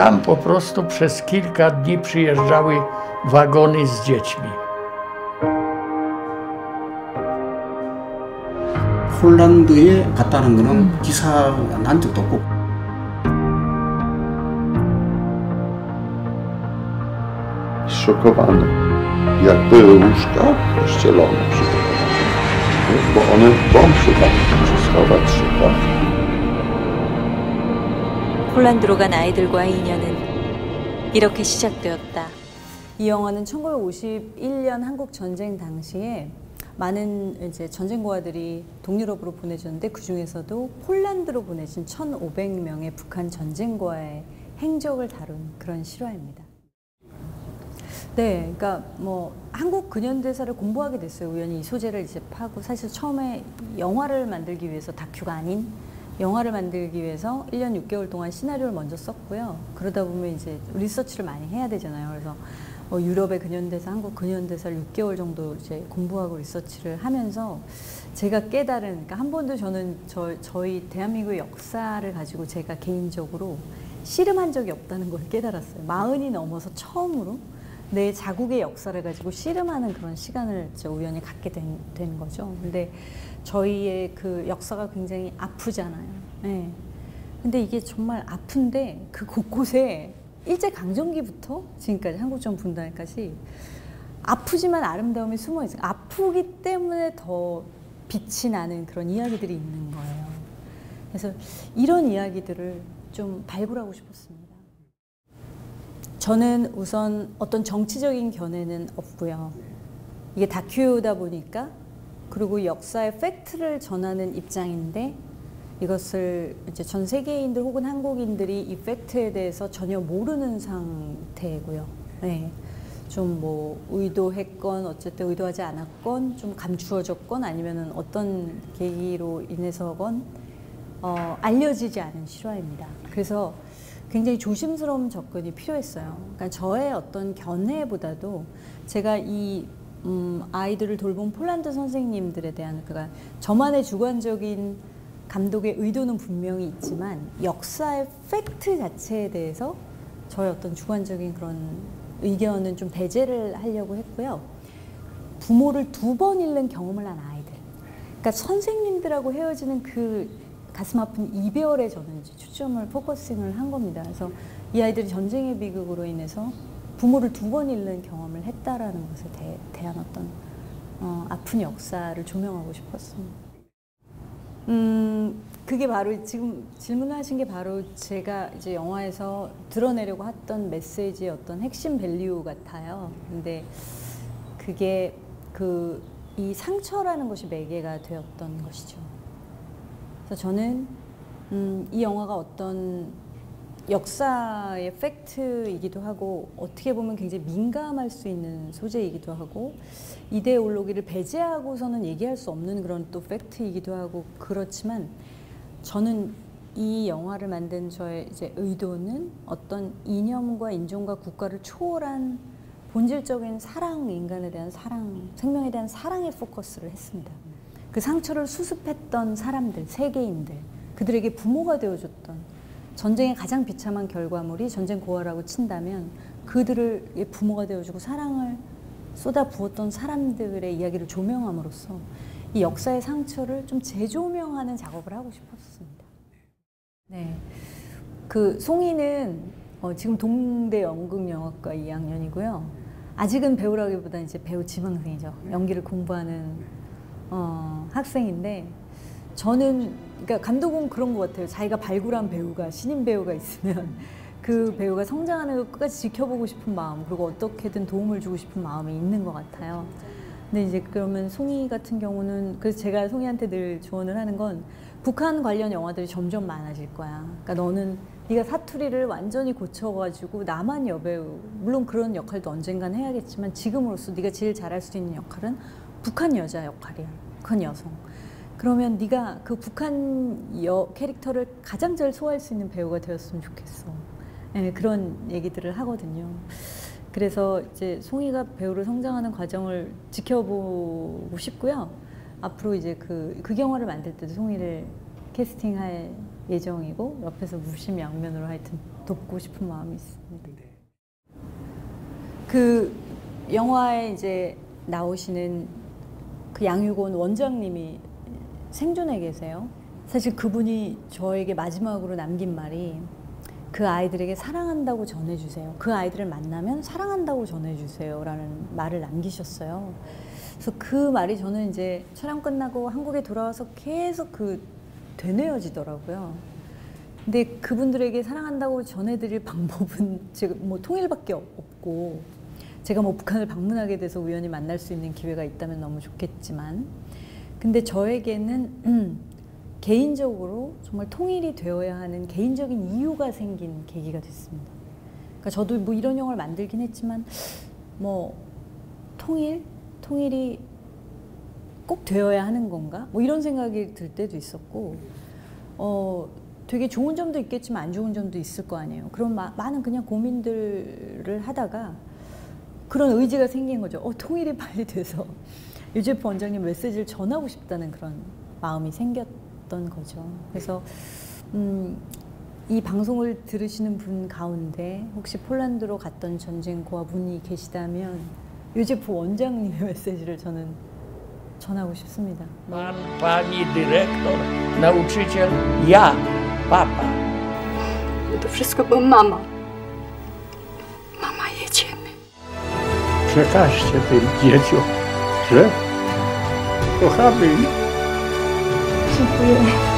tam po prostu przez kilka dni przyjeżdżały wagony z dziećmi. 폴란드에 갔다는 거는 기사가 난 적도 없고 zszokowany. Jak były łóżka pościelone, przygotowane. Nie? Bo one w bomb szukali, czy schować się, tak? 폴란드로 간 아이들과의 인연은 이렇게 시작되었다. 이 영화는 1951년 한국 전쟁 당시에 많은 이제 전쟁고아들이 동유럽으로 보내졌는데 그 중에서도 폴란드로 보내진 1,500명의 북한 전쟁고아의 행적을 다룬 그런 실화입니다. 네, 그러니까 뭐 한국 근현대사를 공부하게 됐어요. 우연히 이 소재를 이제 파고 사실 처음에 영화를 만들기 위해서 다큐가 아닌 영화를 만들기 위해서 1년 6개월 동안 시나리오를 먼저 썼고요. 그러다 보면 이제 리서치를 많이 해야 되잖아요. 그래서 뭐 유럽의 근현대사, 한국 근현대사를 6개월 정도 이제 공부하고 리서치를 하면서 제가 깨달은, 그러니까 한 번도 저는 저, 저희 대한민국의 역사를 가지고 제가 개인적으로 씨름한 적이 없다는 걸 깨달았어요. 마흔이 넘어서 처음으로 내 자국의 역사를 가지고 씨름하는 그런 시간을 우연히 갖게 된, 된 거죠. 근데 저희의 그 역사가 굉장히 아프잖아요. 네. 근데 이게 정말 아픈데 그 곳곳에 일제 강점기부터 지금까지 한국전 분단까지 아프지만 아름다움이 숨어 있어요. 아프기 때문에 더 빛이 나는 그런 이야기들이 있는 거예요. 그래서 이런 이야기들을 좀 발굴하고 싶었습니다. 저는 우선 어떤 정치적인 견해는 없고요. 이게 다큐다 보니까 그리고 역사의 팩트를 전하는 입장인데 이것을 이제 전 세계인들 혹은 한국인들이 이 팩트에 대해서 전혀 모르는 상태고요. 네. 좀 뭐 의도했건 어쨌든 의도하지 않았건 좀 감추어졌건 아니면은 어떤 계기로 인해서건 어, 알려지지 않은 실화입니다. 그래서 굉장히 조심스러운 접근이 필요했어요. 그러니까 저의 어떤 견해보다도 제가 이 음, 아이들을 돌본 폴란드 선생님들에 대한 그러니까 저만의 주관적인 감독의 의도는 분명히 있지만 역사의 팩트 자체에 대해서 저의 어떤 주관적인 그런 의견은 좀 배제를 하려고 했고요. 부모를 두 번 잃는 경험을 한 아이들. 그러니까 선생님들하고 헤어지는 그 가슴 아픈 이별에 저는 이제 초점을 포커싱을 한 겁니다. 그래서 이 아이들이 전쟁의 비극으로 인해서 부모를 두 번 잃는 경험을 했다라는 것에 대, 대한 어떤 어, 아픈 역사를 조명하고 싶었습니다. 음, 그게 바로 지금 질문하신 게 바로 제가 이제 영화에서 드러내려고 했던 메시지의 어떤 핵심 밸류 같아요. 근데 그게 그 이 상처라는 것이 매개가 되었던 것이죠. 그래서 저는 음, 이 영화가 어떤 역사의 팩트이기도 하고 어떻게 보면 굉장히 민감할 수 있는 소재이기도 하고 이데올로기를 배제하고서는 얘기할 수 없는 그런 또 팩트이기도 하고 그렇지만 저는 이 영화를 만든 저의 이제 의도는 어떤 이념과 인종과 국가를 초월한 본질적인 사랑, 인간에 대한 사랑, 생명에 대한 사랑에 포커스를 했습니다. 그 상처를 수습했던 사람들, 세계인들, 그들에게 부모가 되어줬던 전쟁의 가장 비참한 결과물이 전쟁 고아라고 친다면 그들을 부모가 되어주고 사랑을 쏟아 부었던 사람들의 이야기를 조명함으로써 이 역사의 상처를 좀 재조명하는 작업을 하고 싶었습니다. 네. 그 송이는 어, 지금 동대 연극영화과 2학년이고요. 아직은 배우라기보다 이제 배우 지망생이죠. 연기를 공부하는 어, 학생인데 저는 그러니까 감독은 그런 것 같아요. 자기가 발굴한 배우가 신인 배우가 있으면 그 배우가 성장하는 걸 끝까지 지켜보고 싶은 마음 그리고 어떻게든 도움을 주고 싶은 마음이 있는 것 같아요. 근데 이제 그러면 송이 같은 경우는 그래서 제가 송이한테 늘 조언을 하는 건 북한 관련 영화들이 점점 많아질 거야. 그러니까 너는 네가 사투리를 완전히 고쳐가지고 나만 여배우 물론 그런 역할도 언젠간 해야겠지만 지금으로서 네가 제일 잘할 수 있는 역할은 북한 여자 역할이야. 북한 여성. 그러면 네가 그 북한 여 캐릭터를 가장 잘 소화할 수 있는 배우가 되었으면 좋겠어. 네, 그런 얘기들을 하거든요. 그래서 이제 송이가 배우로 성장하는 과정을 지켜보고 싶고요. 앞으로 이제 그, 그 영화를 만들 때도 송이를 캐스팅할 예정이고 옆에서 무심양면으로 하여튼 돕고 싶은 마음이 있습니다. 그 영화에 이제 나오시는 그 양육원 원장님이 생존해 계세요. 사실 그분이 저에게 마지막으로 남긴 말이 그 아이들에게 사랑한다고 전해주세요. 그 아이들을 만나면 사랑한다고 전해주세요 라는 말을 남기셨어요. 그래서 그 말이 저는 이제 촬영 끝나고 한국에 돌아와서 계속 그 되뇌어지더라고요. 근데 그분들에게 사랑한다고 전해드릴 방법은 지금 뭐 통일밖에 없고 제가 뭐 북한을 방문하게 돼서 우연히 만날 수 있는 기회가 있다면 너무 좋겠지만 근데 저에게는 음, 개인적으로 정말 통일이 되어야 하는 개인적인 이유가 생긴 계기가 됐습니다. 그러니까 저도 뭐 이런 영화를 만들긴 했지만 뭐 통일, 통일이 꼭 되어야 하는 건가? 뭐 이런 생각이 들 때도 있었고, 어, 되게 좋은 점도 있겠지만 안 좋은 점도 있을 거 아니에요. 그런 마, 많은 그냥 고민들을 하다가 그런 의지가 생긴 거죠. 어, 통일이 빨리 돼서 유재프 원장님 메시지를 전하고 싶다는 그런 마음이 생겼던 거죠. 그래서 음, 이 방송을 들으시는 분 가운데 혹시 폴란드로 갔던 전쟁고아 분이 계시다면 유재프 원장님의 메시지를 저는 전하고 싶습니다. Pan, pani dyrektor, nauczyciel, ja, papa. To wszystko, bo mama. Mama, Przekażcie tym dzieciom, Że? kochamy ich. Dziękuję.